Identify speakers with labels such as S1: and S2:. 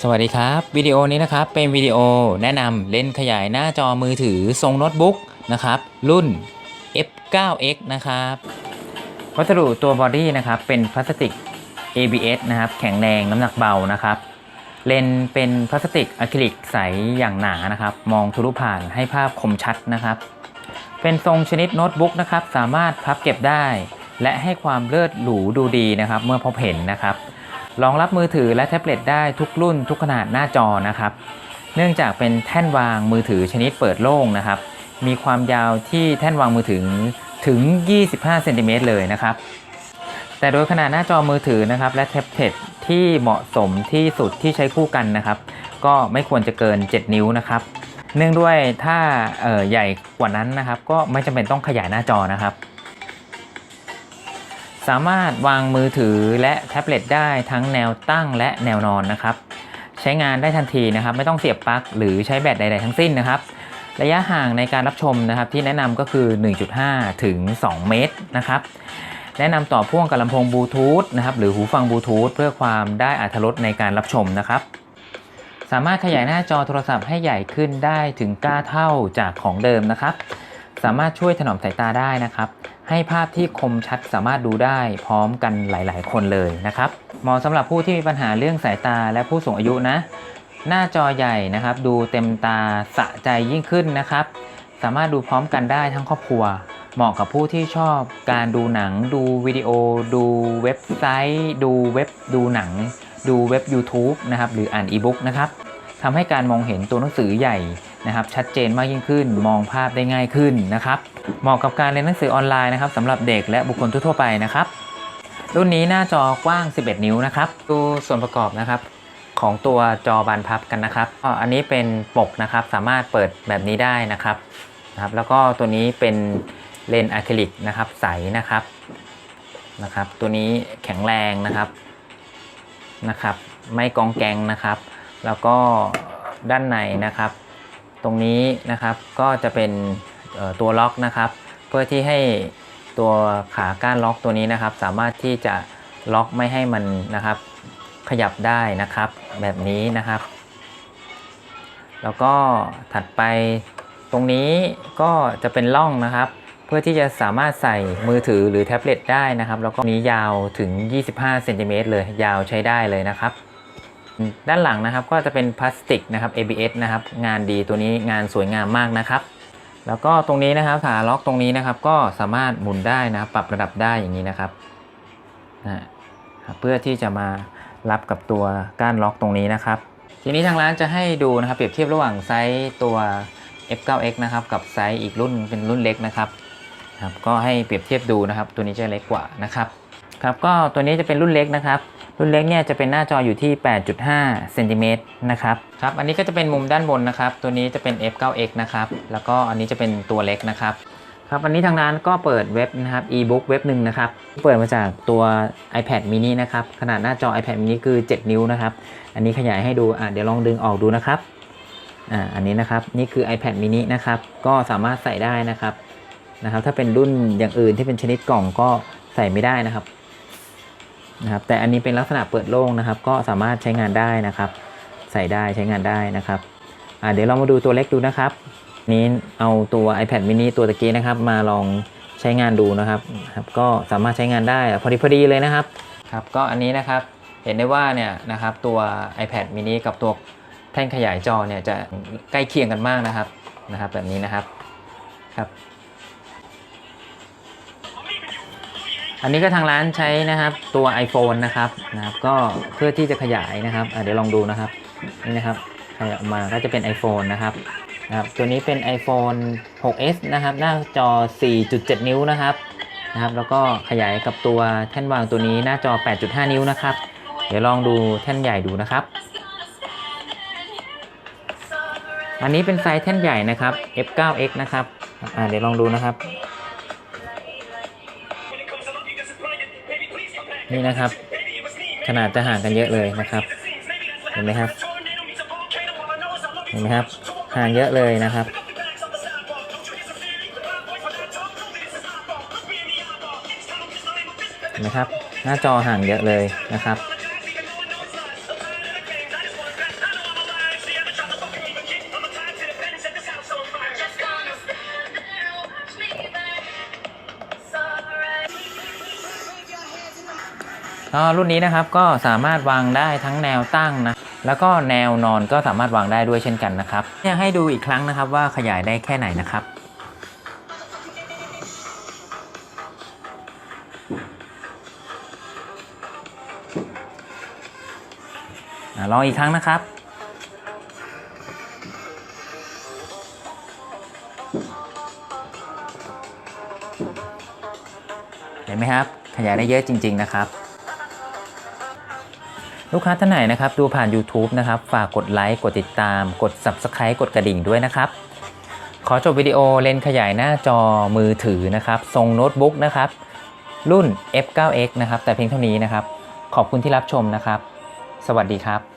S1: สวัสดีครับ วิดีโอนี้นะครับเป็นวิดีโอแนะนำเลนส์ขยายหน้าจอมือถือทรงโน้ตบุ๊กนะครับ รุ่น F9X นะครับ วัสดุตัวบอดี้นะครับเป็นพลาสติก ABS นะครับ แข็งแรงน้ำหนักเบานะครับ เลนเป็นพลาสติกอะคริลิกใสอย่างหนานะครับ มองทะลุผ่านให้ภาพคมชัดนะครับ เป็นทรงชนิดโน้ตบุ๊กนะครับ สามารถพับเก็บได้ และให้ความเลิศหรูดูดีนะครับ เมื่อพบเห็นนะครับรองรับมือถือและแท็บเล็ตได้ทุกรุ่นทุกขนาดหน้าจอนะครับ เนื่องจากเป็นแท่นวางมือถือชนิดเปิดโล่งนะครับ มีความยาวที่แท่นวางมือถือถึง 25 เซนติเมตรเลยนะครับ แต่โดยขนาดหน้าจอมือถือนะครับ และแท็บเล็ตที่เหมาะสมที่สุดที่ใช้คู่กันนะครับ ก็ไม่ควรจะเกิน 7 นิ้วนะครับ เนื่องด้วยถ้าใหญ่กว่านั้นนะครับ ก็ไม่จำเป็นต้องขยายหน้าจอนะครับ สามารถวางมือถือและแท็บเล็ตได้ทั้งแนวตั้งและแนวนอนนะครับ ใช้งานได้ทันทีนะครับ ไม่ต้องเสียบปลั๊กหรือใช้แบตใด ๆ ทั้งสิ้นนะครับ ระยะห่างในการรับชมนะครับ ที่แนะนำก็คือ 1.5 ถึง 2 เมตรนะครับ แนะนำต่อพ่วงกับลำโพงบลูทูธนะครับหรือหูฟังบลูทูธเพื่อความได้อัธรสในการรับชมนะครับสามารถขยายหน้าจอโทรศัพท์ให้ใหญ่ขึ้นได้ถึง 9 เท่าจากของเดิมนะครับ สามารถช่วยถนอมสายตาได้นะครับ ให้ภาพที่คมชัดสามารถดูได้พร้อมกันหลาย ๆ คนเลยนะครับเหมาะสำหรับผู้ที่มีปัญหาเรื่องสายตาและผู้สูงอายุนะ หน้าจอใหญ่นะครับ ดูเต็มตาสะใจยิ่งขึ้นนะครับ สามารถดูพร้อมกันได้ทั้งครอบครัว เหมาะกับผู้ที่ชอบการดูหนัง ดูวิดีโอ ดูเว็บไซต์ ดูเว็บดูหนัง ดูเว็บ YouTube นะครับหรืออ่านอีบุ๊กนะครับทำให้การมองเห็นตัวหนังสือใหญ่ นะครับชัดเจนมากยิ่งขึ้น มองภาพได้ง่ายขึ้นนะครับเหมาะกับการเรียนหนังสือออนไลน์นะครับสำหรับเด็กและบุคคลทั่วไปนะครับรุ่นนี้หน้าจอกว้าง 11 นิ้วนะครับดูส่วนประกอบนะครับของตัวจอบานพับกันนะครับอันนี้เป็นปกนะครับสามารถเปิดแบบนี้ได้นะครับนะครับ แล้วก็ตัวนี้เป็นเลนอะคริลิกนะครับใสนะครับนะครับ ตัวนี้แข็งแรงนะครับนะครับ ไม่กองแกงนะครับ แล้วก็ด้านในนะครับ ตรงนี้นะครับก็จะเป็นตัวล็อกนะครับ เพื่อที่ให้ตัวขาก้านล็อกตัวนี้นะครับ สามารถที่จะล็อกไม่ให้มันนะครับ ขยับได้นะครับ แบบนี้นะครับ แล้วก็ถัดไปตรงนี้ก็จะเป็นร่องนะครับ เพื่อที่จะสามารถใส่มือถือหรือแท็บเล็ตได้นะครับ แล้วก็นี้ยาวถึง 25เซนติเมตรเลยยาวใช้ได้เลยนะครับ ด้านหลังนะครับก็จะเป็นพลาสติกนะครับ ABS นะครับงานดีตัวนี้งานสวยงามมากนะครับ แล้วก็ตรงนี้นะครับขาล็อกตรงนี้นะครับ ก็สามารถหมุนได้นะครับปรับระดับได้อย่างนี้นะครับนะเพื่อที่จะมารับกับตัวก้านล็อกตรงนี้นะครับ ทีนี้ทางร้านจะให้ดูนะครับเปรียบเทียบระหว่างไซส์ตัว F9X นะครับกับไซส์อีกรุ่นเป็นรุ่นเล็กนะครับครับ ก็ให้เปรียบเทียบดูนะครับ ตัวนี้จะเล็กกว่านะครับครับก็ตัวนี้จะเป็นรุ่นเล็กนะครับ รุ่นเล็กเนี่ยจะเป็นหน้าจออยู่ที่ 8.5เซนติเมตรนะครับครับ อันนี้ก็จะเป็นมุมด้านบนนะครับ ตัวนี้จะเป็น F9X นะครับ แล้วก็อันนี้จะเป็นตัวเล็กนะครับครับอันนี้ทางร้านก็เปิดเว็บนะครับ e-book เว็บหนึ่งนะครับ เปิดมาจากตัว iPad mini นะครับ ขนาดหน้าจอ iPad mini คือ 7 นิ้วนะครับ อันนี้ขยายให้ดูอะเดี๋ยวลองดึงออกดูนะครับอ่าอันนี้นะครับ นี่คือ iPad mini นะครับ ก็สามารถใส่ได้นะครับนะครับ ถ้าเป็นรุ่นอย่างอื่นที่เป็นชนิดกล่องก็ใส่ไม่ได้นะครับ นะครับแต่อันนี้เป็นลักษณะเปิดโล่งนะครับ ก็สามารถใช้งานได้นะครับ ใส่ได้ใช้งานได้นะครับเดี๋ยวเรามาดูตัวเล็กดูนะครับ นี้เอาตัว iPad mini ตัวตะกี้นะครับ มาลองใช้งานดูนะครับครับก็สามารถใช้งานได้พอดีพอดีเลยนะครับครับก็อันนี้นะครับเห็นได้ว่าเนี่ยนะครับตัว iPad mini กับตัวแท่นขยายจอเนี่ยจะใกล้เคียงกันมากนะครับนะครับ แบบนี้นะครับครับ อันนี้ก็ทางร้านใช้นะครับตัว iPhone นะครับนะครับก็เพื่อที่จะขยายนะครับเดี๋ยวลองดูนะครับนี่นะครับขยับออกมาก็จะเป็น iPhone นะครับนะครับตัวนี้เป็น iPhone 6s นะครับหน้าจอ 4.7 นิ้วนะครับนะครับ แล้วก็ขยายกับตัวแท่นวางตัวนี้หน้าจอ 8.5 นิ้วนะครับ เดี๋ยวลองดูแท่นใหญ่ดูนะครับ อันนี้เป็นไซส์แท่นใหญ่นะครับ F9x นะครับเดี๋ยวลองดูนะครับ นี่นะครับ ขนาดจะห่างกันเยอะเลยนะครับ เห็นไหมครับ เห็นไหมครับ ห่างเยอะเลยนะครับเห็นไหมครับ หน้าจอห่างเยอะเลยนะครับ ก็รุ่นนี้นะครับก็สามารถวางได้ทั้งแนวตั้งนะแล้วก็แนวนอนก็สามารถวางได้ด้วยเช่นกันนะครับเนี่ยให้ดูอีกครั้งนะครับว่าขยายได้แค่ไหนนะครับอลองอีกครั้งนะครับ เห็นไหมครับ ขยายได้เยอะจริง ๆ นะครับ ลูกค้าท่านไหนนะครับดูผ่าน YouTube นะครับฝากกดไลค์กดติดตาม กด Subscribe กดกระดิ่งด้วยนะครับ ขอจบวิดีโอเลนส์ขยายหน้าจอมือถือนะครับ ทรงโน้ตบุ๊กนะครับ รุ่น F9X นะครับ แต่เพียงเท่านี้นะครับ ขอบคุณที่รับชมนะครับ สวัสดีครับ